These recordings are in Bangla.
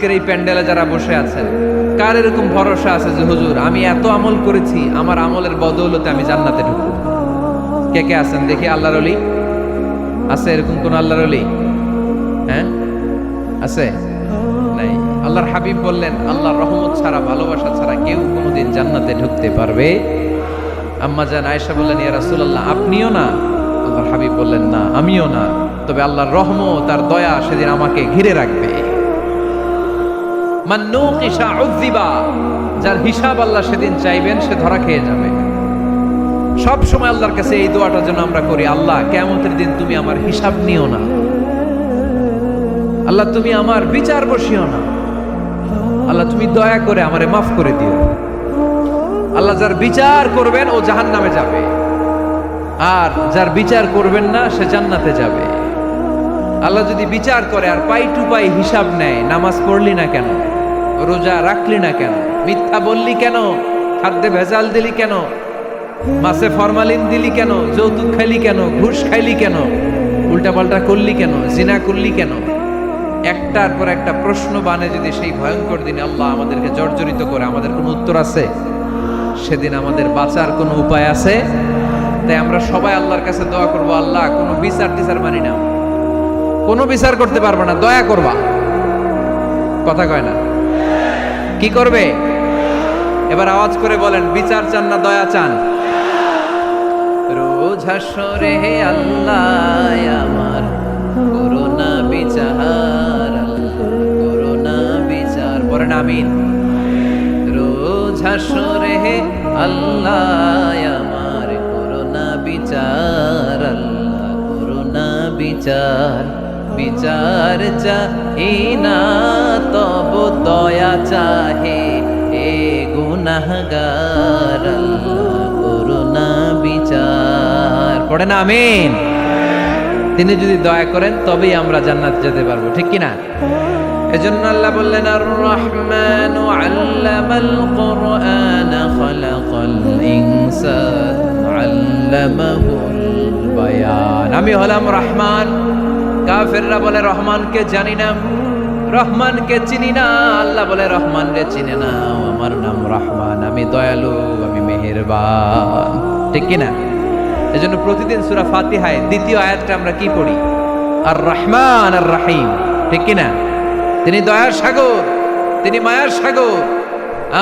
আজকের এই প্যান্ডেলে যারা বসে আছেন কার এরকম ভরসা আছে যে, হুজুর, আমি এত আমল করেছি, আমার আমলের বদৌলতে আমি জান্নাতে ঢুকবো কে কে আছেন? দেখি আল্লাহর অলি আছে এরকম কোন আল্লাহর অলি হ্যাঁ? আছে? নাই। আল্লাহর হাবিব বললেন, আল্লাহর রহমত ছাড়া, ভালোবাসা ছাড়া কেউ কোনোদিন জান্নাতে ঢুকতে পারবে আম্মা জান আয়েশা বললেন, ইয়া রাসূলুল্লাহ, আপনিও না? আল্লাহর হাবিব বললেন, না, আমিও না। তবে আল্লাহর রহমত তার দয়া সেদিন আমাকে ঘিরে রাখবে। মান্নুকিশা উযিবা যার হিসাব আল্লাহ সেদিন চাইবেন, সে ধরা খেয়ে যাবে। সব সময় আল্লাহর কাছে এই দোয়াটা যেন আমরা করি, আল্লাহ কেমতের দিন তুমি আমার হিসাব নিও না। আল্লাহ, তুমি আমার বিচার বসিও না। আল্লাহ, তুমি দয়া করে আমারে মাফ করে দিও। আল্লাহ, যার বিচার করবেন, ও জাহান নামে যাবে। আর যার বিচার করবেন না, সে জান্নাতে যাবে। আল্লাহ যদি বিচার করে, আর পাই টু পাই হিসাব নেয়, নামাজ পড়লি না কেন? রোজা রাখলি না কেন? মিথ্যা বললি কেন? খাদ্যে ভেজাল দিলি কেন? মাছে ফরমালিন দিলি কেন? যৌতুক খাইলি কেন? ঘুষ খাইলি কেন? উল্টাপাল্টা করলি কেন? জিনা করলি কেন? একটার পর একটা প্রশ্ন বানে যদি সেই ভয়ঙ্কর দিনে আল্লাহ আমাদেরকে জর্জরিত করে, আমাদের কোনো উত্তর আছে? সেদিন আমাদের বাঁচার কোনো উপায় আছে? তাই আমরা সবাই আল্লাহর কাছে দোয়া করব, আল্লাহ, কোনো বিচার টিচার মানি না। কোনো বিচার করতে পারবে না, দয়া করবা। কথা কয় না। কি করবে? এবার আওয়াজ করে বলেন, বিচার চান না, দয়া চান। রোজ হাসরে আল্লাহ, আমার করোনা বিচার করোনা বিচার। পড়েন আমিন। রোজ হাসরে আল্লাহ, আমার করোনা বিচার, আল্লাহ করোনা বিচার। বিচার চাহি না, তব দয়া চাহে। এ গুনাহগার করোনা বিচার। পড়ে না, আমিন। তিনি যদি দয়া করেন, তবেই আমরা জান্নাত যেতে পারব, ঠিক কিনা এজন্য আল্লাহ বললেন আর রহমান আল্লামাল কোরআন খালাকাল ইনসান, আল্লামাহুল বায়ান। আমি হলাম রহমান। কাফেররা বলে, রহমানকে জানি না, রহমানকে চিনি না। আল্লাহ বলে রহমান রে চিনে না আমার নাম রহমান, আমি দয়ালু, আমি মেহেরবান। ঠিক কিনা এই জন্য প্রতিদিন সুরা ফাতিহায় দ্বিতীয় আয়াতটা আমরা কি পড়ি? আর রহমান আর রাহিম ঠিক কিনা তিনি দয়ার সাগর, তিনি মায়ার সাগর।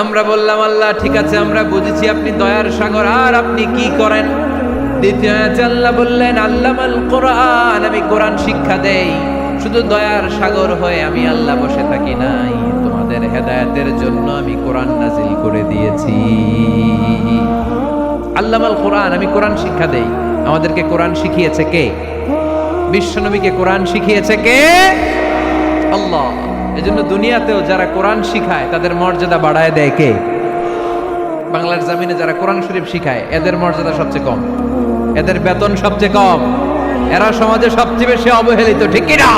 আমরা বললাম, আল্লাহ, ঠিক আছে, আমরা বুঝেছি আপনি দয়ার সাগর, আর আপনি কি করেন? দ্বিতীয় আল্লাহ বললেন, আল্লামাল কোরআন, আমি কোরআন শিক্ষা দেই। শুধু দয়ার সাগর হয়ে আমি আল্লাহ বসে থাকি নাই। তোমাদের জন্য আমি কোরআন নাজিল করে দিয়েছি। আল্লামাল কোরআন, আমি কোরআন শিক্ষা দেই। আমাদেরকে কোরআন শিখিয়েছে কে? বিশ্বনবীকে কোরআন শিখিয়েছে কে? আল্লাহ। দুনিয়াতেও যারা কোরআন শিখায়, তাদের মর্যাদা বাড়ায় দেয় কে? বাংলার জামিনে যারা কোরআন শরীফ শিখায়, এদের মর্যাদা সবচেয়ে কম। এদের বেতন সবচেয়ে কম। এরা সমাজে সবচেয়ে বেশি অবহেলিত, ঠিক কিনা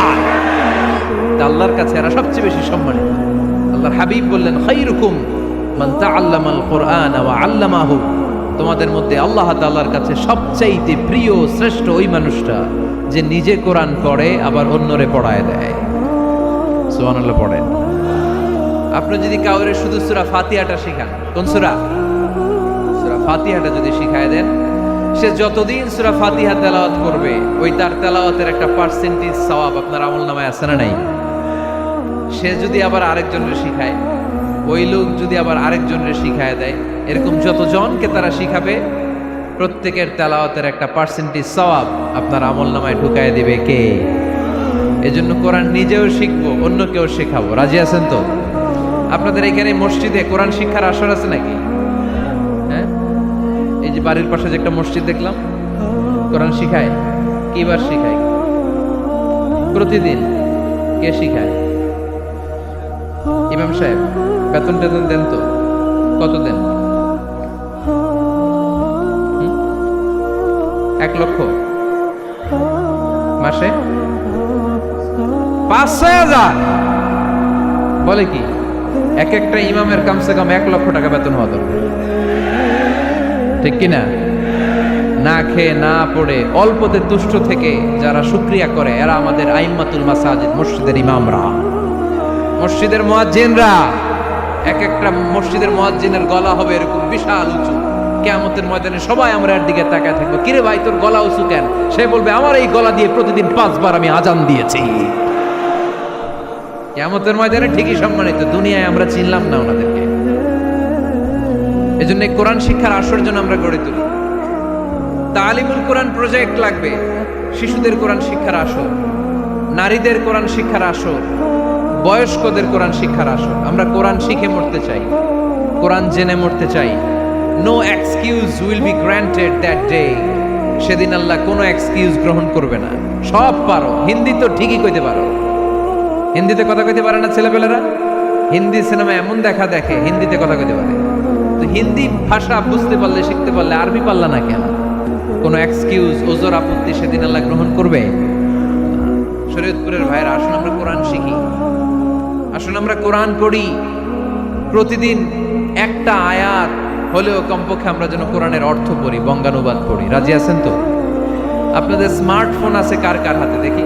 আল্লাহর কাছে এরা সবচেয়ে বেশি সম্মানিত। আল্লাহর হাবিব বললেন খাইরুকুম মান তাআল্লামাল কোরআন ওয়া আল্লামাহু। তোমাদের মধ্যে আল্লাহ তাআলার কাছে সবচাইতে প্রিয়, শ্রেষ্ঠ ওই মানুষটা যে নিজে কোরআন পড়ে, আবার অন্যরে পড়ায় দেয়। সুবহানাল্লাহ পড়েন। আপনি যদি কাউরে শুধু সূরা ফাতিহাটা শেখান, কোন সূরা? সূরা ফাতিহাটা যদি শিখায় দেন সে যতদিন সূরা ফাতিহা তেলাওয়াত করবে, ওই তার তেলাওয়াতের একটা পার্সেন্টেজ সওয়াব আপনার আমল নামায় আছে না নাই? সে যদি আবার আরেকজনকে শিখায়, ওই লোক যদি আবার আরেকজনের শিখায় দেয়, এরকম যতজনকে তারা শিখাবে, প্রত্যেকের তেলাওয়াতের একটা পার্সেন্টেজ সওয়াব আপনার আমল নামায় ঢুকায় দিবে কে? এজন্য কোরআন নিজেও শিখব অন্য কেউ শেখাবো। রাজি আছেন তো? আপনাদের এখানে মসজিদে কোরআন শিক্ষার আসর আছে নাকি? বাড়ির পাশে যে একটা মসজিদ দেখলাম, কোরআন শিখায়। কিবার শিখায়? প্রতিদিন কে শিখায়? ইমাম সাহেব, বেতন টেতন দেন তো? কত দেন? এক লক্ষ? মাসে? পাঁচ হাজার? বলে কি, এক একটা ইমামের কমসে কম এক লক্ষ টাকা বেতন হওয়া দরকার। ঠিক কিনা? না খেয়ে না পড়ে অল্পতে তুষ্ট থেকে যারা শুক্রিয়া করে, এরা আমাদের আইম্মাতুল মাসাজিদ, মসজিদের ইমামরা। মসজিদের মুয়াজ্জিনরা, এক একটা মসজিদের মুয়াজ্জিনের গলা হবে এরকম বিশাল উঁচু। কেয়ামতের ময়দানে সবাই আমরা এর দিকে তাকায় থাকব। কিরে ভাই, তোর গলা উঁচু কেন? সে বলবে, আমার এই গলা দিয়ে প্রতিদিন পাঁচবার আমি আজান দিয়েছি। কেয়ামতের ময়দানে ঠিকই সম্মানিত, দুনিয়ায় আমরা চিনলাম না ওনাদেরকে। এজন্য কোরআন শিক্ষার আসর জন্য আমরা গড়ে তুলি। তালিমুল কোরআন প্রজেক্ট লাগবে, শিশুদের কোরআন শিক্ষার আসর, নারীদের কোরআন শিক্ষার আসর, বয়স্কদের কোরআন শিক্ষার আসর। আমরা কোরআন শিখে মরতে চাই, কোরআন জেনে মরতে চাই। No excuse will be granted that day সেদিন আল্লাহ কোনো এক্সকিউজ গ্রহণ করবে না। সব পারো। হিন্দি তো ঠিকই কইতে পারো। হিন্দিতে কথা কইতে পারে না ছেলেপেলেরা? হিন্দি সিনেমা এমন দেখা দেখে, হিন্দিতে কথা কইতে পারে। তো হিন্দি ভাষা বুঝতে পারলে, শিখতে পারলে আরবি পারলা না কেন? কোনো এক্সকিউজ ওজোর আপত্তি সেদিন আল্লাহ গ্রহণ করবে? শরীয়তপুরের ভাইয়ের, আসুন আমরা কোরআন শিখি। আসুন আমরা কোরআন পড়ি। প্রতিদিন একটা আয়াত হলেও কমপক্ষে আমরা যেন কোরআনের অর্থ পড়ি, বঙ্গানুবাদ পড়ি। রাজি আছেন তো? আপনাদের স্মার্টফোন আছে, কার কার হাতে দেখি?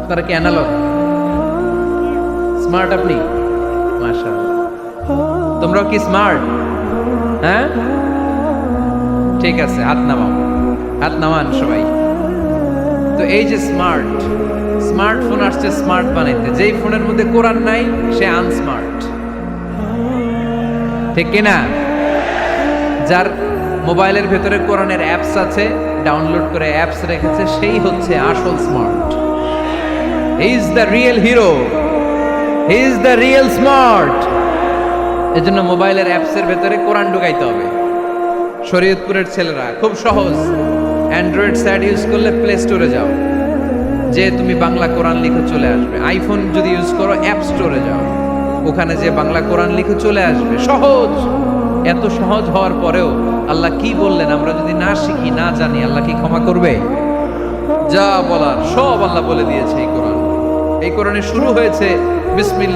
আপনারা কি অ্যানালগ স্মার্ট আপনি? তোমরাও কি স্মার্ট? হ্যাঁ? ঠিক আছে, হাত নামাও। হাত নামান সবাই। তো এই যে স্মার্ট, স্মার্টফোন আসছে স্মার্ট বানাইতে। যেই ফোনের মধ্যে কোরআন নাই, সে আনস্মার্ট। ঠিক কিনা? যার মোবাইলের ভেতরে কোরআনের অ্যাপস আছে, ডাউনলোড করে অ্যাপস রেখেছে, সেই হচ্ছে আসল smart. Is the real hero he is the real smart এজন্য মোবাইলের অ্যাপসের ভেতরে কোরআন ঢুকাইতে হবে। শরীয়তপুরের ছেলেরা, খুব সহজ। অ্যান্ড্রয়েড স্যাট ইউজ করলে প্লে স্টোরে যাও। যে তুমি বাংলা কোরআন লিখে চলে আসবে। আইফোন যদি ইউজ করো অ্যাপ স্টোরে যাও। ওখানে যে বাংলা কোরআন লিখে চলে আসবে। সহজ। এত সহজ হওয়ার পরেও আল্লাহ কি বললেন? আমরা যদি না শিখি, না জানি, আল্লাহ কি ক্ষমা করবে? যা বলার সব আল্লাহ বলে দিয়েছে এই কোরআন। এই কোরআনে শুরু হয়েছে মানে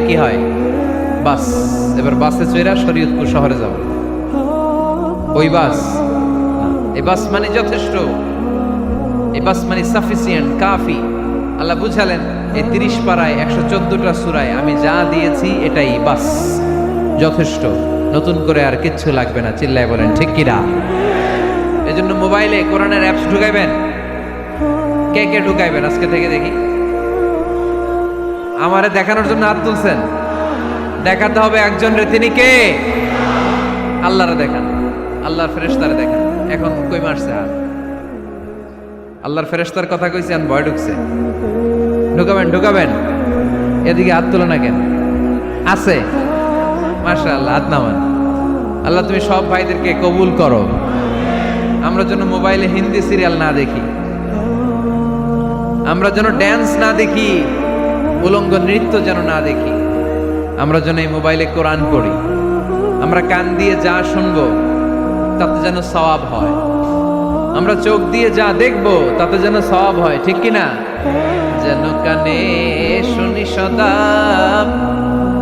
কি হয়? বাস। এবার বাসে চড়া শরীয়তপুর শহরে যাব ওই বাস। এই বাস মানে যথেষ্ট। এই বাস মানে সাফিসিয়েন্ট কাফি। আল্লাহ বুঝালেন এই তিরিশ পাড়ায় একশো চোদ্দটা সুরায়, আমি যা দিয়েছি এটাই, বাস, যথেষ্ট। নতুন করে আর কিচ্ছু লাগবে না, চিল্লায় বলেন, ঠিক কিনা এই জন্য মোবাইলে কোরআনের অ্যাপস ঢুকাইবেন? কে কে ঢুকাইবেন? আজকে থেকে দেখি। আমারে দেখানোর জন্য হাত তুলছেন। দেখাতে হবে একজন রে তিনি কে? আল্লাহরে দেখান। আল্লাহর ফেরেশতারে দেখান। এখন কই মারছে হাত? আল্লাহর ফেরেশতার কথা কইছি ভয় ঢুকছে। ঢুকাবেন ঢুকাবেন। এদিকে হাত তুলো না কেন? আছে। মাশা আল্লাহ হাত নামান। আল্লাহ, তুমি সব ভাইদেরকে কবুল করো। আমরা যেন মোবাইলে হিন্দি সিরিয়াল না দেখি। আমরা যেন ড্যান্স না দেখি। উলঙ্গ নৃত্য যেন না দেখি। আমরা যেন এই মোবাইলে কোরআন পড়ি। আমরা কান দিয়ে যা শুনব, তাতে যেন সওয়াব হয়। আমরা চোখ দিয়ে যা দেখব, তাতে যেন সব হয়, ঠিক কি না যেন কানে শুনি সদা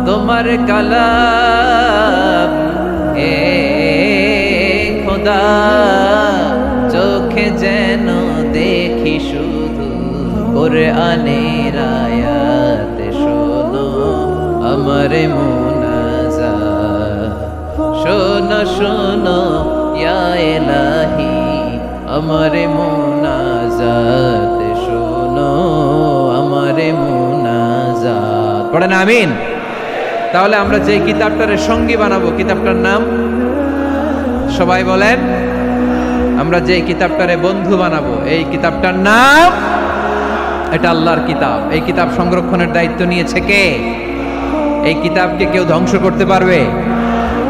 তোমার কালাম। এ খোদা, চোখে যেন দেখি শুধু করে আনের আয়াত শোনো আমার মোনাজা শোনো শোনো। আমার মোনাজাত, শোনো আমার মোনাজাত। পড়েন আমিন। তাহলে আমরা যে কিতাবটার সঙ্গী বানাবো, কিতাবটার নাম? সবাই বলেন। আমরা যে কিতাবটারে বন্ধু বানাবো, এই কিতাবটার নাম? এটা আল্লাহর কিতাব। এই কিতাব সংরক্ষণের দায়িত্ব নিয়েছে কে? এই কিতাবকে কেউ ধ্বংস করতে পারবে?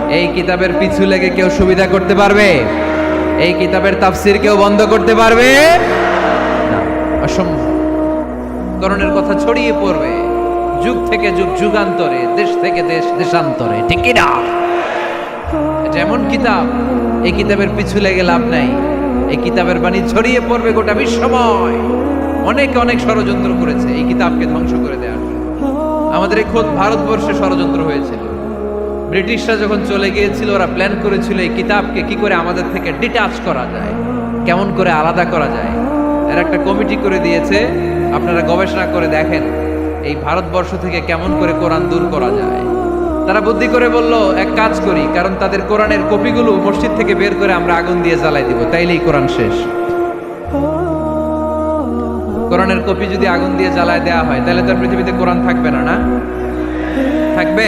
এই কিতাবের পিছু লেগে কেউ সুবিধা করতে পারবে? এই কিতাবের তাফসির কেউ বন্ধ করতে পারবে? অসম্ভব করণের কথা ছড়িয়ে পড়বে। যুগ থেকে যুগ, যুগান্তরে, দেশ থেকে দেশ, দেশান্তরে, ঠিক না এমন কিতাব, এই কিতাবের পিছু লেগে লাভ নাই। এই কিতাবের বাণী ছড়িয়ে পড়বে গোটা বিশ্বময়। অনেকে অনেক ষড়যন্ত্র করেছে, এই কিতাবকে ধ্বংস করে দেওয়ার আমাদের এই খোদ ভারতবর্ষে ষড়যন্ত্র হয়েছিল। ব্রিটিশরা যখন চলে গিয়েছিল, ওরা প্ল্যান করেছিল এই কিতাবকে কি করে আমাদের থেকে ডিটাচ করা যায়, কেমন করে আলাদা করা যায়। এর একটা কমিটি করে দিয়েছে, আপনারা গবেষণা করে দেখেন এই ভারতবর্ষ থেকে কেমন করে কোরআন দূর করা যায়। তারা বুদ্ধি করে বলল, এক কাজ করি, কারণ তাদের কোরআনের কপিগুলো মসজিদ থেকে বের করে আমরা আগুন দিয়ে জ্বালাই দিব, তাইলেই কোরআন শেষ। কোরআনের কপি যদি আগুন দিয়ে জ্বালায় দেওয়া হয়, তাহলে তার পৃথিবীতে কোরআন থাকবে না না? থাকবে?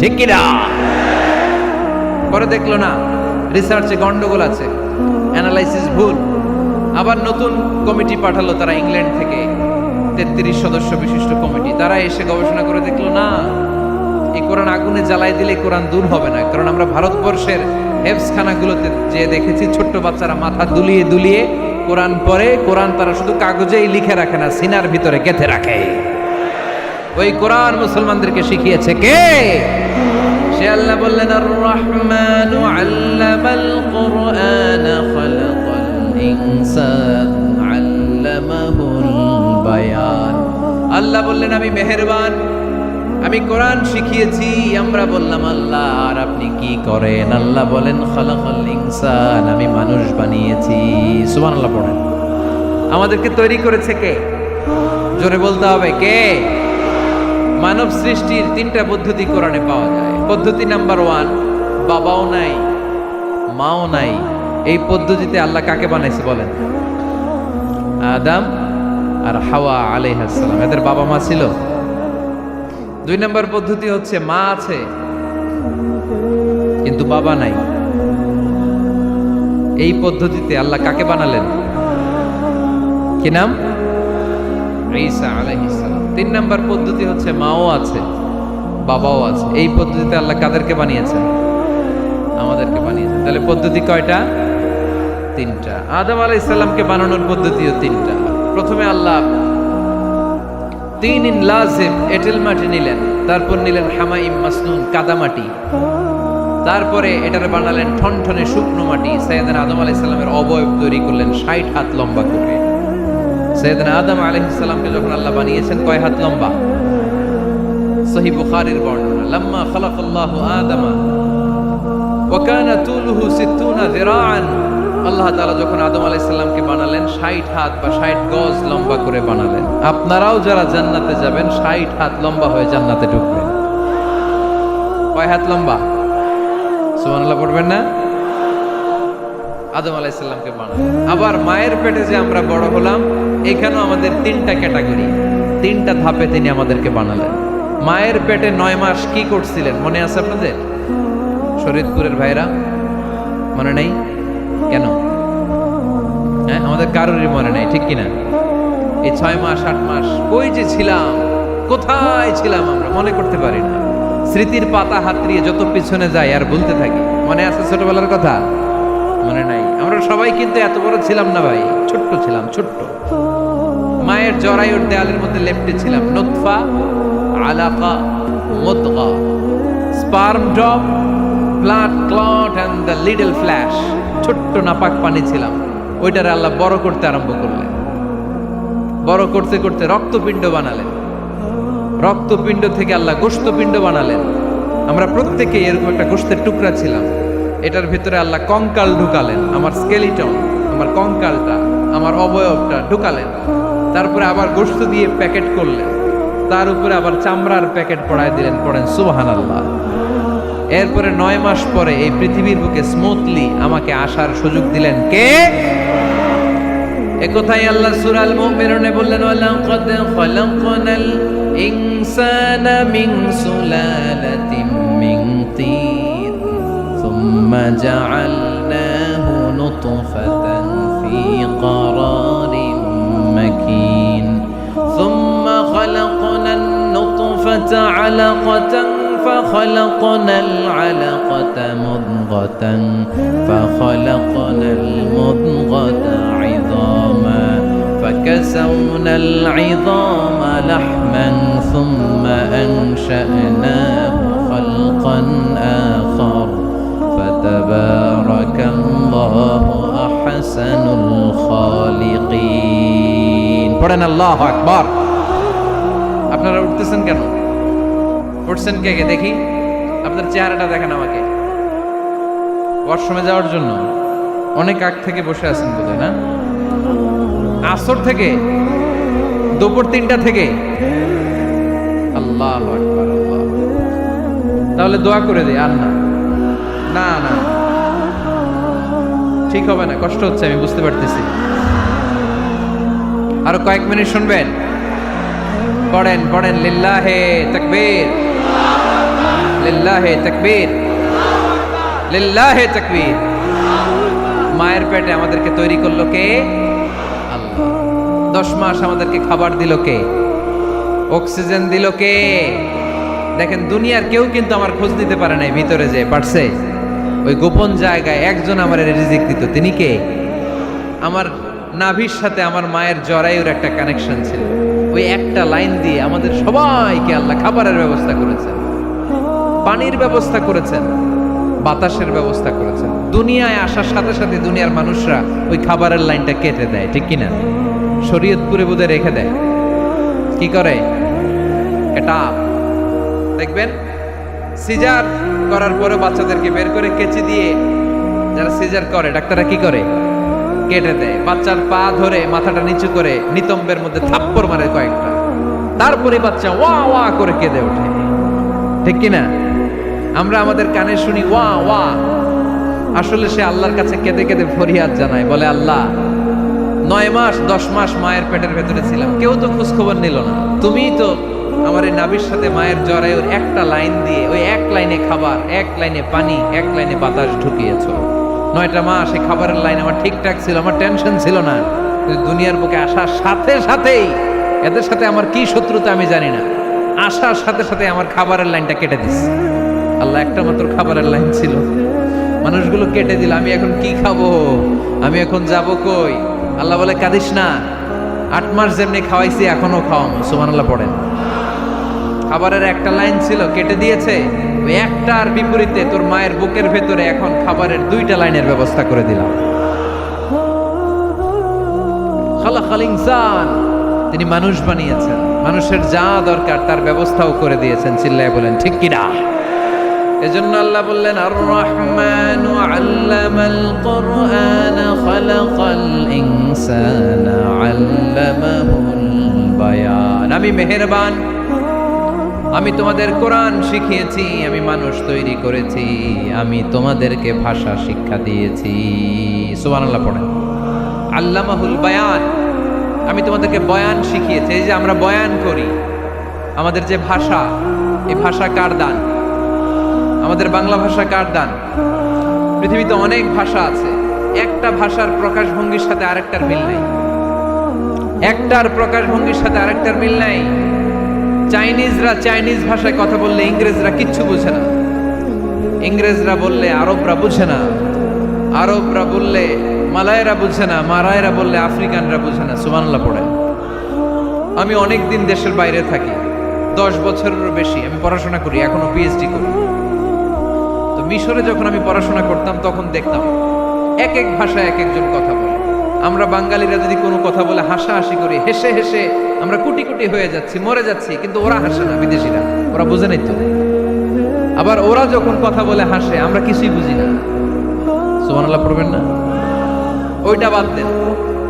ঠিক কিনা? পরে দেখল না রিসার্চে গন্ডগোল আছে অ্যানালাইসিস ভুল। আবার নতুন কমিটি পাঠালো তারা ইংল্যান্ড থেকে, তেত্রিশ সদস্য বিশিষ্ট কমিটি তারা এসে গবেষণা করে দেখল, না, এই কোরআন আগুনে জ্বালাই দিলে কোরআন দূর হবে না। কারণ আমরা ভারতবর্ষের হেফসখানাগুলোতে যে দেখেছি, ছোট্ট বাচ্চারা মাথা দুলিয়ে দুলিয়ে কোরআন পড়ে, কোরআন তারা শুধু কাগজেই লিখে রাখে না, সিনার ভিতরে গেঁথে রাখে। ওই কোরআন মুসলমানদেরকে শিখিয়েছে কে? সে আল্লাহ বললেন আর রহমান আল্লামাল কোরআন খালাকাল ইনসান আল্লামাহুল বায়ান। আল্লাহ বললেন, আমি মেহেরবান, আমি কোরআন শিখিয়েছি, আমরা বললাম, আল্লাহ, আর আপনি কি করেন? আল্লাহ বলেন, খালাকাল ইনসান, আমি মানুষ বানিয়েছি। সুবহানাল্লাহ পড়েন। আমাদেরকে তৈরি করেছে কে? জোরে বলতে হবে, কে? মানব সৃষ্টির তিনটা পদ্ধতি কোরআনে পাওয়া যায়। পদ্ধতি নাম্বার ওয়ান, বাবাও নাই, মাও নাই। এই পদ্ধতিতে আল্লাহ কাকে বানাইছে বলেন? আদাম আর হাওয়া আলাইহাসসালাম এদের বাবা মা ছিল। দুই নম্বর পদ্ধতি হচ্ছে মা আছে, কিন্তু বাবা নাই। এই পদ্ধতিতে আল্লাহ কাকে বানালেন? কি নাম? ঈসা তিন নম্বর পদ্ধতি হচ্ছে মাও আছে। বাবাও আছে। এই পদ্ধতিতে আল্লাহ কাদেরকে বানিয়েছেন? আমাদেরকে বানিয়েছেন। তাহলে পদ্ধতি কয়টা? তিনটা। আদম আলাইসাল্লামকে বানানোর পদ্ধতিও তিনটা। প্রথমে আল্লাহ তিন ইন এটেল মাটি নিলেন। তারপর নিলেন হামাইম মাসনুন কাদামাটি তারপরে এটারে বানালেন ঠনঠনে শুকনো মাটি। সৈয়দান আদম আলাইসাল্লামের অবয়ব তৈরি করলেন ষাট হাত লম্বা করে। সৈয়দান আদম আলাইহিসসালামকে যখন আল্লাহ বানিয়েছেন, কয় হাত লম্বা? সহি বর্ণনা তুলুহু 60 যিরাআন। আল্লাহ তাআলা যখন আদম আলাইহিস সালামকে বানালেন 60 হাত বা 60 গজ লম্বা করে বানালেন। আপনারাও যারা জান্নাতে যাবেন 60 হাত লম্বা হয়ে জান্নাতে ঢুকবেন। কয় হাত লম্বা? সুবহানাল্লাহ, পড়বেন না? আদম আলাইসাল্লামকে বানালেন। আবার মায়ের পেটে যে আমরা বড় হলাম, এখানেও আমাদের তিনটা ক্যাটাগরি, তিনটা ধাপে তিনি আমাদেরকে বানালেন। মায়ের পেটে নয় মাস কি করছিলেন? মনে আছে আপনাদের? শরীদপুরের ভাইরা? মনে নেই? কেন? হ্যাঁ আমাদের কারোরই মনে নেই, ঠিক কিনা? এই ছয় মাস, আট মাস, কই যে ছিলাম? কোথায় ছিলাম আমরা? মনে করতে পারি না। স্মৃতির পাতা হাতড়িয়ে যত পিছনে যাই আর বলতে থাকি। মনে আছে ছোটবেলার কথা? মনে নাই। আমরা সবাই কিন্তু এত বড় ছিলাম না ভাই। ছোট্ট ছিলাম, ছোট্ট। মায়ের জরায়ুর দেয়ালের মধ্যে লেপটে ছিলাম। নোৎফা আলাকা, মুদগা, sperm drop, blood clot and the little flesh. ছোট্ট নাপাক পানি ছিলাম। ওইটারে আল্লাহ বড় করতে আরম্ভ করলেন। বড় করতে করতে রক্তপিণ্ড বানালেন। রক্তপিণ্ড থেকে আল্লাহ গোস্তপিণ্ড বানালেন। আমরা প্রত্যেকে এরকম একটা গোস্তের টুকরা ছিলাম। এটার ভিতরে আল্লাহ কঙ্কাল ঢুকালেন। আমার স্কেলিটন আমার কঙ্কালটা, আমার অবয়বটা ঢুকালেন। তারপরে আবার গোস্ত দিয়ে প্যাকেট করলেন। তার উপরে আবার চামড়ার প্যাকেট পড়ায় দিলেন, পড়েন সুবাহান আল্লাহ এরপরে নয় মাস পরে এই পৃথিবীর বুকে স্মুথলি আমাকে আসার সুযোগ দিলেন কে? একথাই আল্লাহ সূরাল মুমিনুনে বললেন ثم جعلنا علقة فخلقنا العلقة مضغة فخلقنا المضغة عظاما فكسونا العظام لحما ثم أنشأناه خلقا آخر فتبارك الله أحسن الخالقين পড়েন আল্লাহ আকবার আপনারা উঠতেছেন কেন উঠছেন কে কে? দেখি। আপনার চেহারাটা দেখেন আমাকে। ওয়াশরুমে যাওয়ার জন্য। অনেক আগ থেকে বসে আছেন বোধহয়, না? আসর থেকে? দুপুর তিনটা থেকে? আল্লাহ তাহলে দোয়া করে দে আর না। না না। ঠিক হবে না, কষ্ট হচ্ছে, আমি বুঝতে পারতেছি। আরও কয়েক মিনিট শুনবেন? পড়েন পড়েন, লিল্লাহে তাকবীর। লিল্লাহে তাকবীর। লিল্লাহে তাকবীর। মায়ের পেটে আমাদেরকে তৈরি করল কে? আল্লাহ। দশ মাস আমাদেরকে খাবার দিল কে? অক্সিজেন দিল কে? দেখেন, দুনিয়ার কেউ কিন্তু আমার খোঁজ নিতে পারে নাই ভিতরে যে পারছে ওই গোপন জায়গায় একজন আমার রিজিক দিত। তিনি কে? আমার নাভির সাথে আমার মায়ের জরায়ুর একটা কানেকশন ছিল। ওই একটা লাইন দিয়ে আমাদের সবাইকে আল্লাহ খাবারের ব্যবস্থা করেছেন। পানির ব্যবস্থা করেছেন, বাতাসের ব্যবস্থা করেছেন। দুনিয়ায় আসার সাথে সাথে দুনিয়ার মানুষরা ওই খাবারের লাইনটা কেটে দেয়, ঠিক কিনা? শরীয়তপুরে বোধে রেখে দেয়। কি করে? এটা দেখবেন, সিজার করার পরে বাচ্চাদেরকে বের করে কেচি দিয়ে যারা সিজার করে, ডাক্তাররা কি করে? কেটে দেয়। বাচ্চার পা ধরে মাথাটা নিচু করে নিতম্বের মধ্যে থাপ্পড় মারে কয়েকটা। তারপরে বাচ্চা ওয়া ওয়া করে কেঁদে ওঠে। ঠিক কি না আমরা আমাদের কানে শুনি, ওয়া ওয়া। আসলে সে আল্লাহর কাছে কেঁদে কেঁদে ফরিয়াদ জানায়, বলে, আল্লাহ, নয় মাস, দশ মাস মায়ের পেটের ভেতরে ছিলাম, কেউ তো খোঁজ খবর নিল না। তুমিই তো আমার এই নাবির সাথে মায়ের জরায়ুর একটা লাইন দিয়ে, ওই এক লাইনে খাবার, এক লাইনে পানি, এক লাইনে বাতাস ঢুকিয়েছ। নয়টা মাস এই খাবারের লাইন আমার ঠিকঠাক ছিল, আমার টেনশন ছিল না। দুনিয়ার বুকে আসার সাথে সাথেই এদের সাথে আমার কি শত্রুতা আমি জানি না। আসার সাথে সাথে আমার খাবারের লাইনটা কেটে দিস আল্লাহ একটা মাত্র খাবারের লাইন ছিল। মানুষগুলো কেটে দিল, আমি এখন কি খাব? আমি এখন যাব কই? আল্লাহ বলে, কাঁদিস না। আট মাস যেমনি খাওয়াইছি, এখনও খাওয়াম সুমান আল্লাহ পড়েন। খাবারের একটা লাইন ছিল, কেটে দিয়েছে। একটার বিপরীতে তোর মায়ের বুকের ভেতরে এখন খাবারের দুইটা লাইনের ব্যবস্থা করে দিলাম। তিনি মানুষ বানিয়েছেন। মানুষের যা দরকার তার ব্যবস্থাও করে দিয়েছেন, চিল্লায় বলেন, ঠিক কিনা এজন্য আল্লাহ বললেন আর রহমান আল্লামাল কোরআন খালাকাল ইনসানা আল্লামাহুল বায়ান। আমি মেহেরবান, আমি তোমাদের কোরআন শিখিয়েছি, আমি মানুষ তৈরি করেছি, আমি তোমাদেরকে ভাষা শিক্ষা দিয়েছি। সুবহানাল্লাহ পড়েন। আল্লামাহুল বায়ান, আমি তোমাদেরকে বয়ান শিখিয়েছি, এই যে আমরা বয়ান করি, আমাদের যে ভাষা, এই ভাষা কার দান? আমাদের বাংলা ভাষা কার দান? পৃথিবীতে অনেক ভাষা আছে। একটা ভাষার প্রকাশভঙ্গির সাথে আরেকটার মিল নাই। একটার প্রকাশভঙ্গির সাথে আরেকটার মিল নাই। চাইনিজরা চাইনিজ ভাষায় কথা বললে ইংরেজরা কিচ্ছু বুঝে না। ইংরেজরা বললে আরবরা বুঝে না। আরবরা বললে মালায়রা বুঝে না মারায়রা বললে আফ্রিকানরা বুঝে না। সুমানলা পড়ে আমি অনেক দিন দেশের বাইরে থাকি। দশ বছরেরও বেশি। আমি পড়াশোনা করি, এখনও পিএইচডি করি। মিশরে যখন আমি পড়াশোনা করতাম, তখন দেখতাম এক এক ভাষায় এক একজন কথা বলে। আমরা বাঙালিরা যদি কোনো কথা বলে হাসাহাসি করি, হেসে হেসে আমরা কুটি কুটি হয়ে যাচ্ছি, মরে যাচ্ছি, কিন্তু ওরা হাসে না, বিদেশিরা। ওরা বুঝে নাই তো। আবার ওরা যখন কথা বলে হাসে, আমরা কিছুই বুঝি না। সুবহানাল্লাহ পড়বেন না? ওইটা বাদ দেন।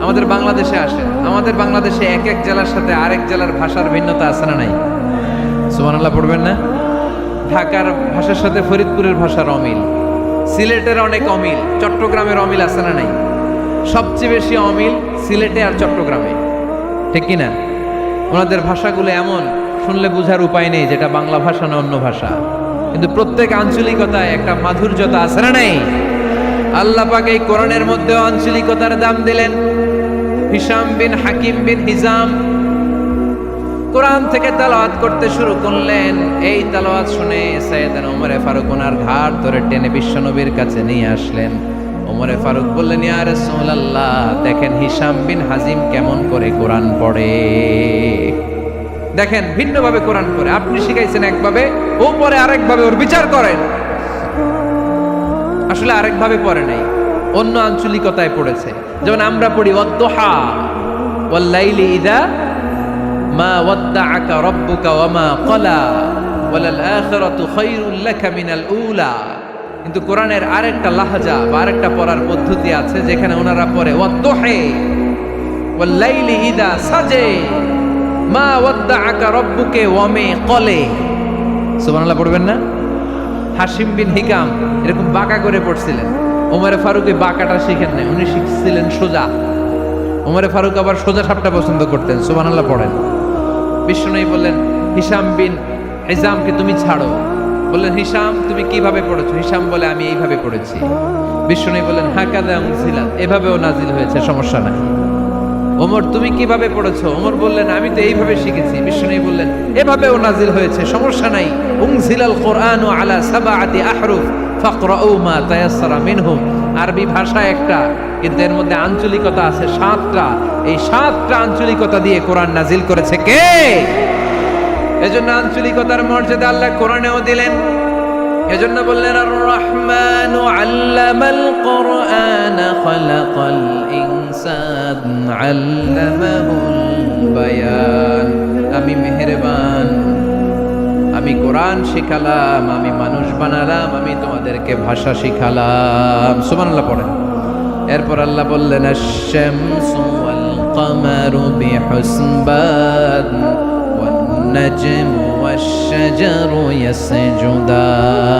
আমাদের বাংলাদেশে আসে আমাদের বাংলাদেশে এক এক জেলার সাথে আরেক জেলার ভাষার ভিন্নতা আছে না নাই? সুবহানাল্লাহ পড়বেন না? ঢাকার ভাষার সাথে ফরিদপুরের ভাষার অমিল। সিলেটের অনেক অমিল। চট্টগ্রামের অমিল আছে না নাই? সবচেয়ে বেশি অমিল সিলেটে আর চট্টগ্রামে। ঠিক কি না ওনাদের ভাষাগুলো এমন, শুনলে বোঝার উপায় নেই যেটা বাংলা ভাষা না অন্য ভাষা। কিন্তু প্রত্যেক আঞ্চলিকতায় একটা মাধুর্যতা আছে না নেই? আল্লাহ পাক এই কোরআনের মধ্যে আঞ্চলিকতার দাম দিলেন। হিসাম বিন হাকিম বিন হিজাম কোরআন থেকে তালাওয়াত করতে শুরু করলেন। এই তালাওয়াত শুনে সৈয়দান ওমরে ফারুক ওনার ঘাট ধরে টেনে বিশ্বনবীর কাছে নিয়ে আসলেন। ওমরে ফারুক বললেন, ইয়া রাসূলুল্লাহ, দেখেন হিশাম বিন হাজিম কেমন করে কোরআন পড়ে। দেখেন, ভিন্নভাবে কোরআন পড়ে। আপনি শিখাইছেন একভাবে, ও পরে আরেকভাবে, ওর বিচার করেন। আসলে আরেকভাবে পড়ে নাই, অন্য আঞ্চলিকতায় পড়েছে। যেমন আমরা পড়ি অদ্দোহা ওয়াল্লাইলি ইদা মা ওয়াদ্দাআকা রাব্বুকা ওয়া মা ক্বালা, ওয়ালাল আখিরাতু খায়রুল লাকা মিনাল উলা। কিন্তু কোরআনের আরেকটা লাহাজা বা আরেকটা পড়ার পদ্ধতি আছে, যেখানে ওনারা পড়ে ওয়াদ্দোহে ওয়াল্লাইলি ইদা সাজে, মা ওয়াদ্দাআকা রাব্বুকে ওয়া মে কলে সুবহানাল্লাহ, পড়বেন না? হাসিম বিন হিকাম এরকম বাঁকা করে পড়ছিলেন। ওমরে ফারুক বাঁকাটা শিখেন নাই, উনি শিখছিলেন সোজা। ওমরে ফারুক আবার সোজা সাপটা পছন্দ করতেন, সুবহানাল্লাহ, পড়েন। বিষ্ণু বললেন হিসাম বিন হিসামকে তুমি ছাড়ো। বললেন হিসাম তুমি কীভাবে পড়েছো? হিসাম বলে, আমি এইভাবে পড়েছি। বিষ্ণু বললেন, হাকাদা উনজিলাত, এভাবেও নাজিল হয়েছে, সমস্যা নাই। ওমর, তুমি কীভাবে পড়েছো? ওমর বললেন, আমি তো এইভাবে শিখেছি। বিষ্ণু বললেন, এভাবেও নাজিল হয়েছে, সমস্যা নাই। উনজিলাল কোরআন আলা সাবা সাবাআতি আহরুফ, ফাকরাউ মা তায়াসসারা মিনহুম আরবি ভাষা একটা, কিন্তু এর মধ্যে আঞ্চলিকতা আছে সাতটা। এই সাতটা আঞ্চলিকতা দিয়ে কোরআন নাজিল করেছে কে? এজন্য আঞ্চলিকতার মর্যাদা আল্লাহ কোরআনেও দিলেন। এজন্য বললেন আর রহমান আল্লামাল কোরআন খালাকাল ইনসান আল্লামাহুল বায়ান। আমি মেহেরবান। আমি কোরআন শিখালাম, আমি মানুষ বানালাম, আমি তোমাদেরকে ভাষা শিখালাম। সুবহানাল্লাহ পড়ে এরপর আল্লাহ বললেন কামারু ওয়াশ-শাজারু ইয়াসজুদান।